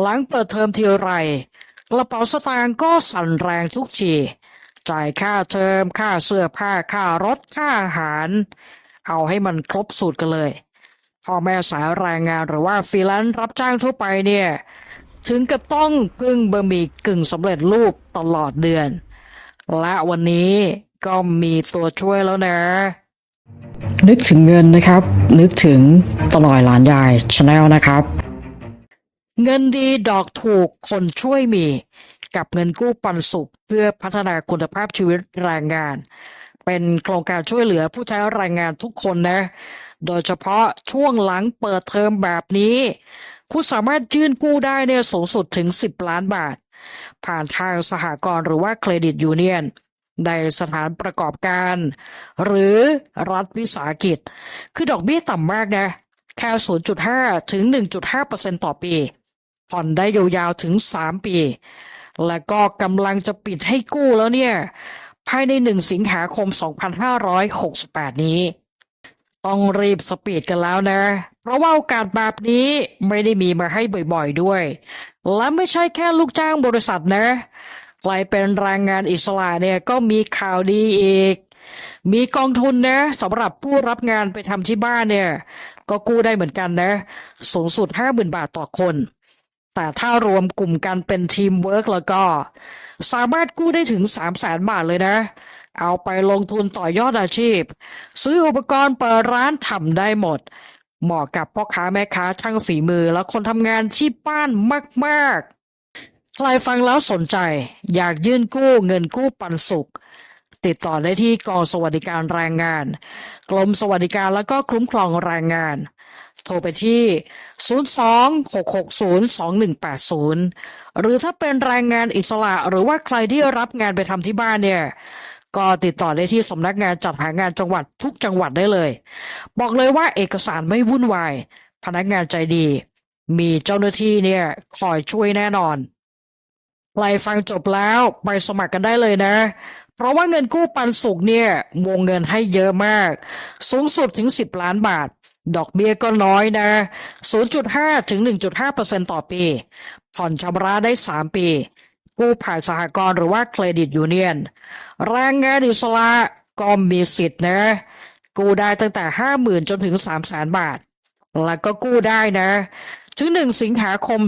หลังเปิดเทอมทีไร กระเป๋าสตางค์ก็สั่นแรงทุกที จ่ายค่าเทอมค่าเสื้อผ้าค่ารถค่าอาหาร เอาให้มันครบสูตรกันเลยพ่อแม่สายแรงงานหรือว่าฟรีแลนซ์รับจ้างทั่วไปเนี่ย ถึงกับต้องพึ่งบะหมี่กึ่งสำเร็จรูปตลอดเดือน และวันนี้ก็มีตัวช่วยแล้วนะนึกถึงเงินนะครับ นึกถึงตลอยหลานยายชาแนลนะครับ เงินดีดอกถูกคนช่วยมี กับเงินกู้ปันสุข เพื่อพัฒนาคุณภาพชีวิตแรงงาน เป็นโครงการช่วยเหลือผู้ใช้แรงงานทุกคนนะ โดยเฉพาะช่วงหลังเปิดเทอมแบบนี้ คุณสามารถยื่นกู้ได้เนี่ยสูงสุดถึง 10 ล้านบาท ผ่านทางสหกรณ์หรือว่าเครดิตยูเนียนในสถานประกอบการ หรือรัฐวิสาหกิจ คือดอกเบี้ยต่ำมากนะแค่0.5 ถึง 1.5%ต่อปี ผ่อนได้ยาวๆถึง 3 ปี และก็กำลังจะปิดให้กู้แล้วเนี่ย ภายใน 1 สิงหาคม 2568 นี้ ต้องรีบสปีดกันแล้วนะ เพราะว่าโอกาสแบบนี้ไม่ได้มีมาให้บ่อยๆด้วย และไม่ใช่แค่ลูกจ้างบริษัทนะกลายเป็นแรงงานอิสระเนี่ยก็มีข่าวดีอีก มีกองทุนนะสำหรับผู้รับงานไปทำที่บ้านเนี่ย ก็กู้ได้เหมือนกันนะ สูงสุด 50,000 บาทต่อคน แต่ถ้ารวมกลุ่มกันเป็นทีมเวิร์กแล้วก็ สามารถกู้ได้ถึง 3 0 0แสนบาทเลยนะ เอาไปลงทุนต่อยอดอาชีพ ซื้ออุปกรณ์เปิดร้านทำได้หมด เหมาะกับพ่อค้าแม่ค้าช่างฝีมือและคนทำงานที่บ้านมาก ๆ ใครฟังแล้วสนใจ อยากยื่นกู้เงินกู้ปันสุข ติดต่อได้ที่กองสวัสดิการแรงงาน กรมสวัสดิการและก็คุ้มครองแรงงาน โทรไปที่ 02-660-2180 หรือถ้าเป็นแรงงานอิสระหรือว่าใครที่รับงานไปทำที่บ้านเนี่ย ก็ติดต่อได้ที่สำนักงานจัดหางานจังหวัดทุกจังหวัดได้เลย บอกเลยว่าเอกสารไม่วุ่นวาย พนักงานใจดี มีเจ้าหน้าที่เนี่ยคอยช่วยแน่นอนใครฟังจบแล้วไปสมัครกันได้เลยนะ เพราะว่าเงินกู้ปันสุขเนี่ยวงเงินให้เยอะมาก สูงสุดถึง 10 ล้านบาท ดอกเบี้ยก็น้อยนะ 0.5 ถึง 1.5%ต่อปี ผ่อนชำระได้ 3 ปี กู้ผ่านสหกรณ์หรือว่าเครดิตยูเนียนแรงงานอิสระก็มีสิทธิ์นะ กู้ได้ตั้งแต่ 50,000 จนถึง 300,000 บาท แล้วก็กู้ได้นะ ถึง 1 สิงหาคม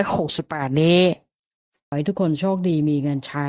2568 นี้ขอให้ทุกคนโชคดีมีเงินใช้